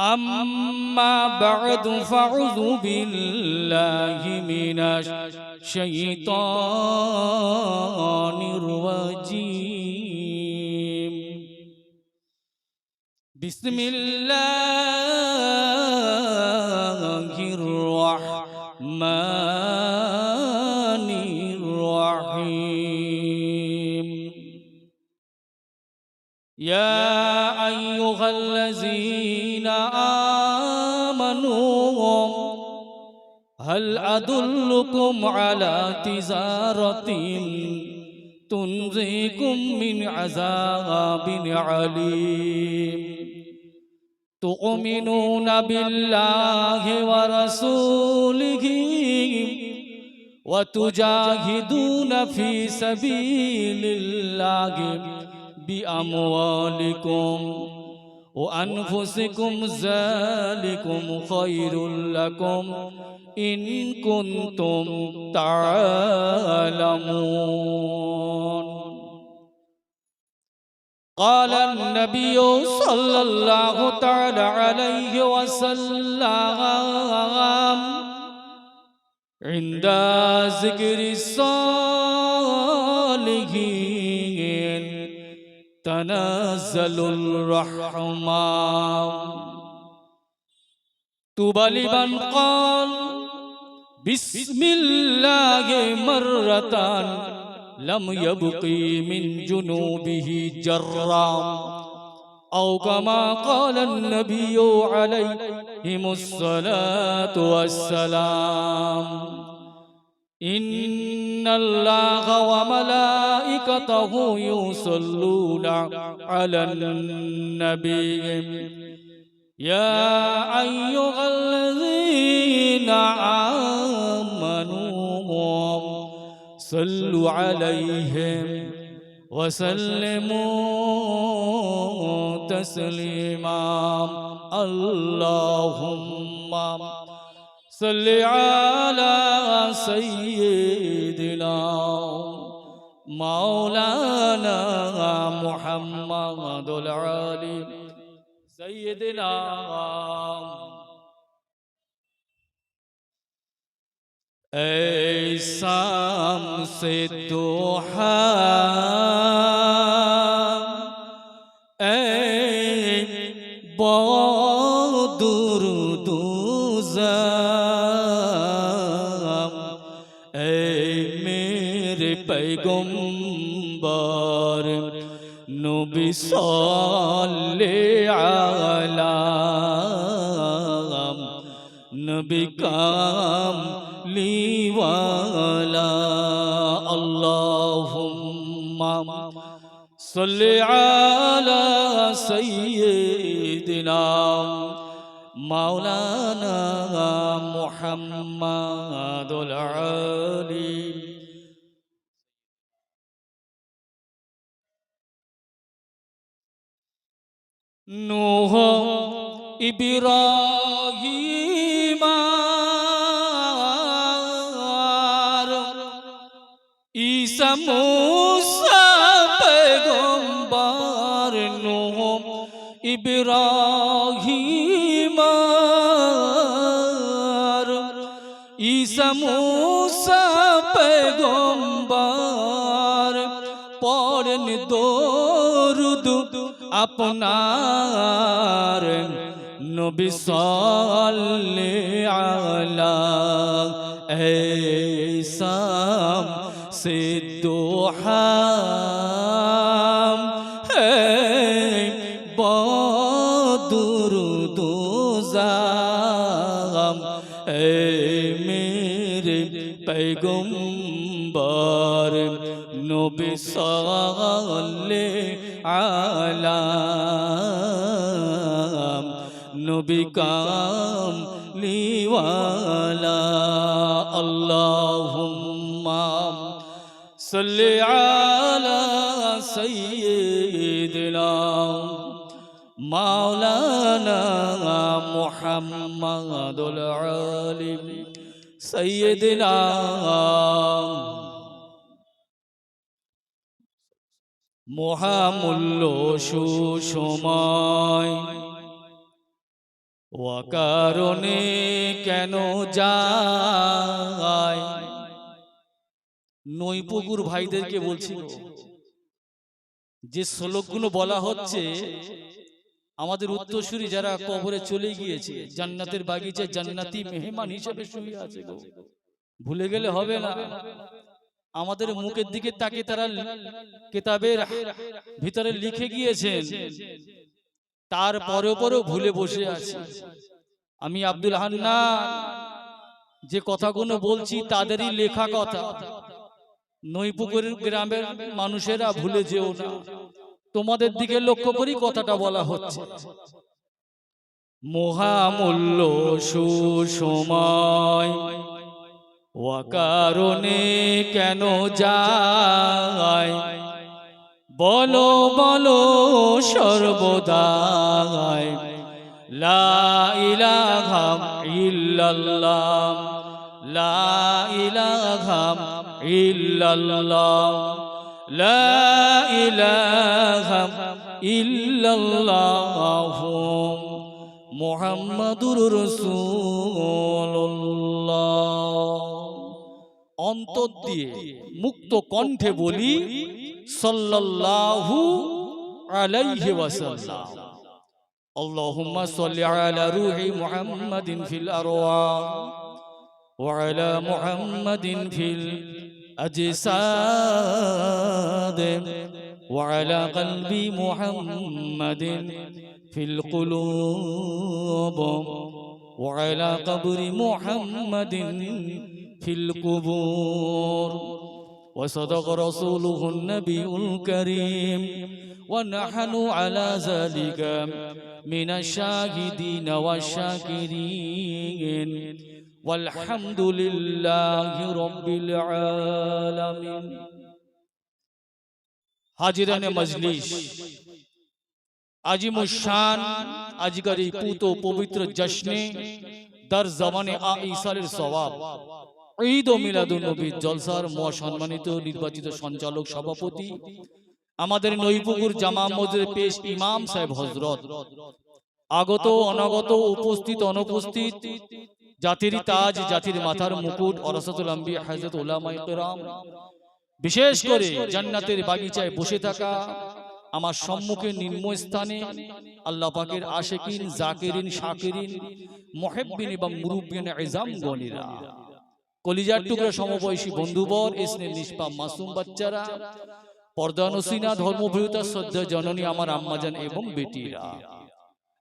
أما بعد فأعوذ بالله من الشيطان الرجيم. بسم الله هل أدلكم على تجارة تنجيكم من عذاب عليم تؤمنون بالله ورسوله وتجاهدون في سبيل الله بأموالكم وأنفسكم ذلكم خير لكم إن كنتم تعلمون. قال النبي صلى الله تعالى عليه وسلم عند ذكر الصالحين تنزل الرحمة طوبى لمن قال بسم الله مرة لم يبقي من جنوبه جرا أو كما قال النبي عليهم الصلاة والسلام إن الله وملائكته يصلون على النبي. يا أيها الذين آمنوا صلوا عليهم وسلموا تسليما. اللهم صل على سيدنا مولانا محمد العلي سيدنا. اے شام سے نبي صل على نبي كام لي ولا اللهم صل على سيدنا مولانا محمد العليم. নূহ ইব্রাহিম পড়েন দরুদু আপনার নবী সাল্লে আলা এইসাম সে দোহাম হে বদরুদু জাম হে মেরে পেগম্বর نبي صلي على نبي كام لي ولا اللهم صل على سيدنا مولانا محمد العليم سيدنا মহামূল্য সুসময়। ও কারণে কেন যায়? নৈপুকুর ভাইদেরকে বলছি যে শ্লোকগুলো বলা হচ্ছে, আমাদের উত্তরসূরি যারা কবরে চলে গিয়েছে, জান্নাতের বাগিচায় জান্নাতি মেহমান হিসেবে শুয়ে আছে ভুলে গেলে হবে না। আমাদের মুখের দিকে তাকে তারা কিতাবের ভিতরে লিখে গিয়েছেন। তারপরেও পরেও পরেও ভুলে বসে আছে। আমি আব্দুল হান্নান। যে কথাগুলো বলছি তাদেরই লেখা কথা। নৈপুকুরের গ্রামের মানুষেরা ভুলে যেও না। তোমাদের দিকে লক্ষ্য করি কথাটা বলা হচ্ছে। মহামূল্য সুসময়। ও কারণে কেন যায়? বলো বলো, সর্বদাই। লা ইলাহা ইল্লাল্লাহ। লা ইলাহা ইল্লাল্লাহ। লা ইলাহা ইল্লাল্লাহ। মুহাম্মাদুর রাসূলুল্লাহ। অন্তর দিয়ে মুক্ত কণ্ঠে বলি সাল্লাল্লাহু আলাইহি ওয়াসাল্লাম اللهم صل على روح محمد في الأرواح وعلى محمد في الأجساد وعلى قلب محمد في القلوب وعلى قبر محمد في القبور وصدق رسوله النبي الكريم ونحن على ذلك من الشاهدين والشاكرين والحمد لله رب العالمين হাজিরানে মজলিস আজিমুশান আজকের এই পুত পবিত্র জশ্নে দর জমানে আ ইসালের সওয়াব ঈদ ও মিলাদুন নবী জলসার মহাসম্মানিত নির্বাচিত সঞ্চালক সভাপতি আমাদের নৈপুকুর জামা মসজিদের পেশ ইমাম সাহেব হজরত আগত অনাগত উপস্থিত অনুপস্থিত জাতির তাজ জাতির মাথার মুকুট অরসাতুল আম্বি হযরত উলামায়ে কেরাম। বিশেষ করে জান্নাতের বাগিচায় বসে থাকা আমার সম্মুখে নিম্ন স্থানে আল্লাহ পাকের আশেকিন জাকিরিন শাকিরিন মুহিব্বিন এবং মুরুব্বিন ইজাম গণিরা কলিজার টুকরা সমবয়সী বন্ধুবর এসনে নিষ্পাপ মাসুম বাচ্চারা পর্দানসিনা ধর্মভীরতা শ্রদ্ধা জননী আমার আম্মাজান এবং বেটিরা।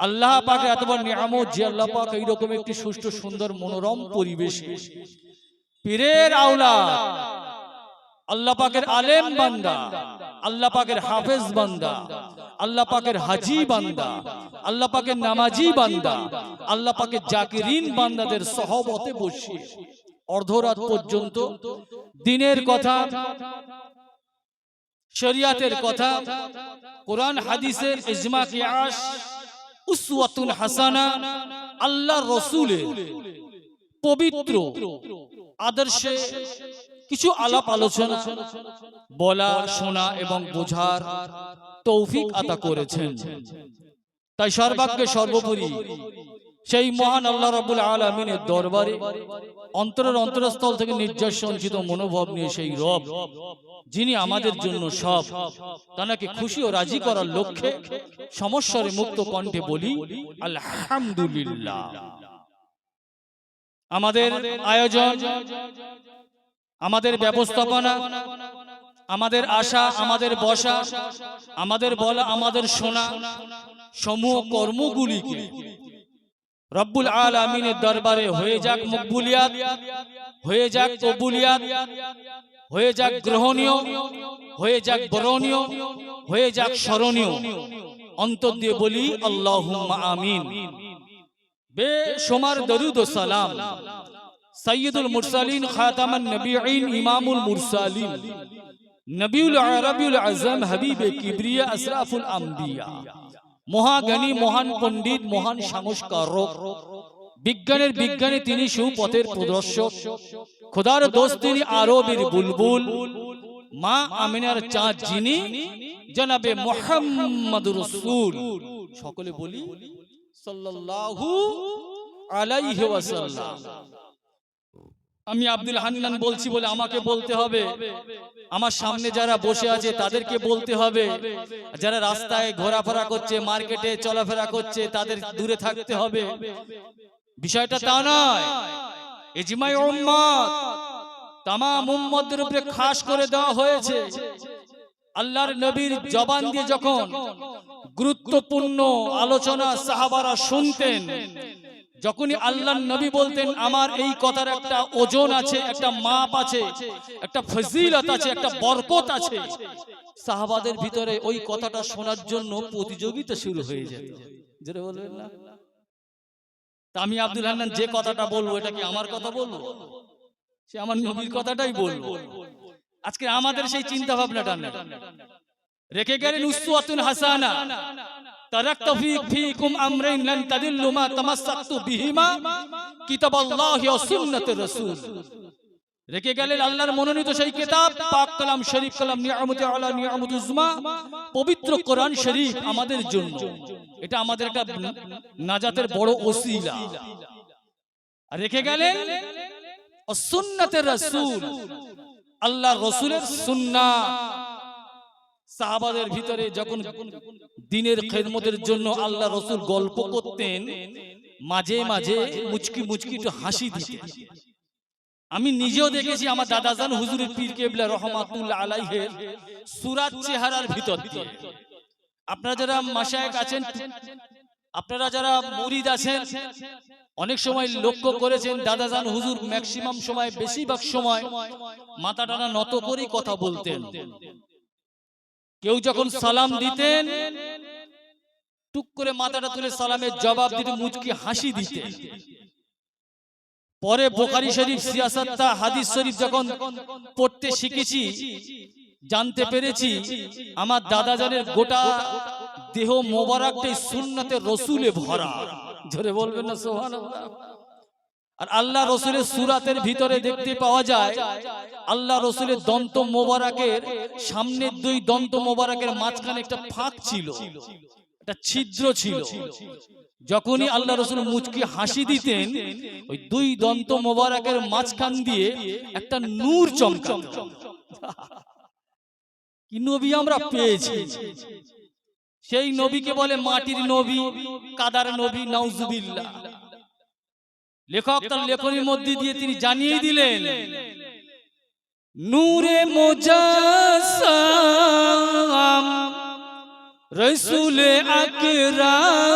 আল্লাহ পাকে এত বড় নিয়ামত যে আল্লাহ পাক এইরকম একটি সুষ্ঠু সুন্দর মনোরম পরিবেশে পীরের আওলা। আল্লাহ পাকের আলেম বান্দা। আল্লাহ পাকের হাফেজ বান্দা। আল্লাহ পাকের হাজি বান্দা। আল্লাহ পাকের নামাজি বান্দা। আল্লাহ পাকের জাকিরিন বান্দাদের সহবতে বসে। অর্ধরাত পর্যন্ত দিনের কথা শরিয়াতের কথা কোরআন হাদিসের ইজমা কিয়াস উসওয়াতুন হাসানা আল্লাহ রসুলের পবিত্র আদর্শে কিছু আলাপ আলোচনা বলা শোনা এবং বোঝার তৌফিক আতা করেছেন। তাই সর্বাগ্যে সর্বোপরি সেই মহান আল্লাহ রাবুল আলমিনের দরবারে, অন্তরের অন্তরস্থল থেকে নির্যাস সঞ্চিত মনোভাব নিয়ে সেই রব, যিনি আমাদের জন্য সব তাকে খুশি ও রাজি করার লক্ষ্যে সমস্যারে মুক্ত কণ্ঠে বলি, আলহামদুলিল্লাহ। আমাদের আয়োজন, আমাদের ব্যবস্থাপনা, আমাদের আশা, আমাদের বসা, আমাদের বলা, আমাদের শোনা, সমূহ কর্মগুলিকে রব্বুল আল আমিনের দরবারে হয়ে যাক মকবুলিয়াত, হয়ে যাক কবুলিয়াত, হয়ে যাক গ্রহণীয়, হয়ে যাক বরণীয়, হয়ে যাক স্মরণীয়। অন্তর দিয়ে বলি আল্লাহ আমিন। বেশমার দরুদ ও সালাম। সৈয়দুল মুরসালিন, খাতামান নবীন ইমামুল মুরসালিন। নবীউল আরবিউল আজম হাবিবে কিবরিয়া আসরাফুল আম্বিয়া। মহাজ্ঞানী মহান পণ্ডিত মহান সংস্কারক। বিজ্ঞানের বিজ্ঞানী তিনি সুপথের প্রদর্শক। খোদার দোস্ত তিনি আরবের বুলবুল। মা আমিনার চাঁদ যিনি জনাবে মোহাম্মদ রসুল। সকলে বলি সাল্লাল্লাহু আলাইহি ওয়াসাল্লাম। আমি আব্দুল হান্নান বলছি বলে আমাকে বলতে হবে। আমার সামনে যারা বসে আছে, তাদেরকে বলতে হবে। যারা রাস্তায় ঘোরাফেরা করছে, মার্কেটে চলাফেরা করছে, তাদের দূরে থাকতে হবে। বিষয়টা তা নয়। উম্মতের উপরে খাস করে দেওয়া হয়েছে। আল্লাহর নবীর জবান দিয়ে যখন গুরুত্বপূর্ণ আলোচনা সাহাবারা শুনতেন যখনই আল্লাহ নবী বলতেন আমার এই কথার একটা ওজন আছে একটা মাপ আছে একটা ফজিলত আছে একটা বরকত আছে। সাহাবাদের ভিতরে ওই কথাটা শোনার জন্য প্রতিযোগিতা শুরু হয়ে যেত। যেটা বলবেন না? আমি আব্দুল হান্নান যে কথাটা বলব এটা কি আমার কথা বলব? সে আমার নবীর কথাটাই বলব। আজকে আমাদের সেই চিন্তা ভাবনাটা রেখে গেলেন উসওয়াতুন হাসানা। ফি ফিকুম আমরাইন লান তাদিল্লু মা তামাসসাকতু বিহিমা। কিতাবাল্লাহি ওয়া সুন্নাতুর রাসূল। রেখে গেলেন আল্লাহর মনোনীত সেই কিতাব, পাক কালাম, শরীফ কালাম, নিয়ামতে উজমা, পবিত্র কোরআন শরীফ আমাদের জন্য। এটা আমাদের একটা নাজাতের বড় ওসিলা। রেখে গেলেন সুন্নাতের রাসূল। আল্লাহ রসুলের সুন্নাহ। সাহাবাদের ভিতরে যখন দিনের খেদমতের জন্য আল্লাহ রসুল গল্প করতেন মাঝে মাঝে মুচকি মুচকি একটু হাসি দিতেন। আমি নিজেও দেখেছি আমার দাদাজান হুজুরের পীর কেবলা রহমাতুল্লাহ আলাইহের সুরাত চেহারার ভিতর দিয়ে। আপনারা যারা মাসায়েক আছেন আপনারা যারা মুরিদ আছেন অনেক সময় লক্ষ্য করেছেন দাদাজান হুজুর ম্যাক্সিমাম সময় বেশিরভাগ সময় মাথা টানা নত করেই কথা বলতেন। কেউ যখন সালাম দিতেন টুক করে মাথাটা তুলে সালামের জবাব দিতে মুচকি হাসি দিতেন পরে বোকারি শরীফ সিয়াসাত্তা হাদিস শরীফ যখন পড়তে শিখেছি জানতে পেরেছি আমার দাদা জানের গোটা দেহ মোবারকটাই সুন্নতে রসুলে ভরা। ধরে বলবেন না সোহান আর আল্লাহ রসুলের সুরাতের ভিতরে দেখতে পাওয়া যায়, আল্লাহ রসুলের দন্ত মোবারকের সামনের দুই দন্ত মোবারকের মাঝখানে একটা ফাঁক ছিল, একটা ছিদ্র ছিল। যখনই আল্লাহ রসুল মুচকি হাসি দিতেন, ওই দুই দন্ত মোবারকের মাঝখান দিয়ে একটা নূর চমকা কি নবী আমরা পেয়েছি? সেই নবীকে বলে মাটির নবী, কাদার নবী, নাউজুবিল্লাহ। লেখক তার লেখনের মধ্যে দিয়ে তিনি জানিয়ে দিলেন নূরে মোজাসাম রসুলে আকরাম।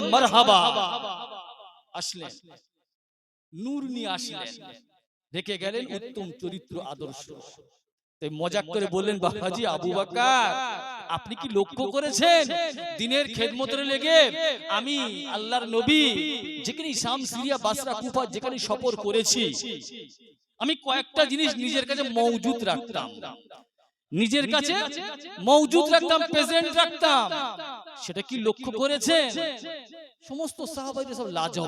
মারহাবা। আসলেন। নূর নিয়ে আসলেন। রেখে গেলেন উত্তম চরিত্র আদর্শ। তাই মজাক করে বললেন, বাবাজি, আবু বাক্কার আপনি কি লক্ষ্য করেছেন? দিনের খেদমতের লেগে আমি আল্লাহর নবী, যেখানে শাম সিরিয়া, বাসরা, কুফা, যেখানে সফর করেছি। আমি কয়েকটা জিনিস নিজের কাছে মজুদ রাখতাম। নিজের কাছে মৌজুদ রাখতাম প্রেজেন্ট রাখতাম। সেটা কি লক্ষ্য করেছে সমস্ত সাহাবাইদের সব লাজব